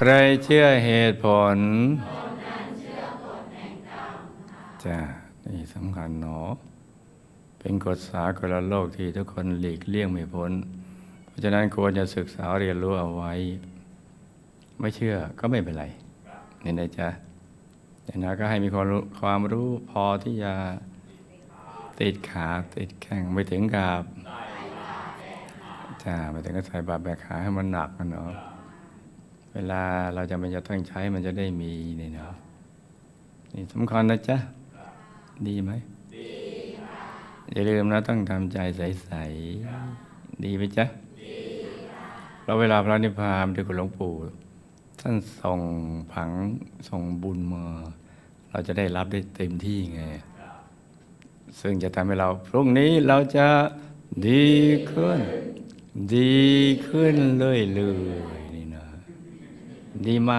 ใครเชื่อเหตุผลจ้านี่สำคัญเนาะเป็นกฎสากลโลกที่ทุกคนหลีกเลี่ยงไม่พ้น เพราะฉะนั้นควรจะศึกษาเรียนรู้เอาไว้ ไม่เชื่อก็ไม่เป็นไรนี่นะจ๊ะแต่นะก็ให้มีความรู้ความรู้พอที่จะติดขาติดแข้งไม่ถึงกับจ้าไม่ถึงกับใส่บาตรแบกขาให้มันหนักนะเนาะ ลาเราจะมันจะต้องใช้มันจะได้มีนี่เนาะนี่สำคัญนะจ๊ะ ดีไหมดีอย่าลืมนะต้องทำใจใสๆดีไหมจ๊ะเราเวลาพระนิพพานที่คุณหลวงปู่ท่านส่งผังส่งบุญมาเราจะได้รับได้เต็มที่ไง ซึ่งจะทำให้เรา พรุ่งนี้เราจะดีขึ้น ดีขึ้นเรื่อยๆ ดีไหม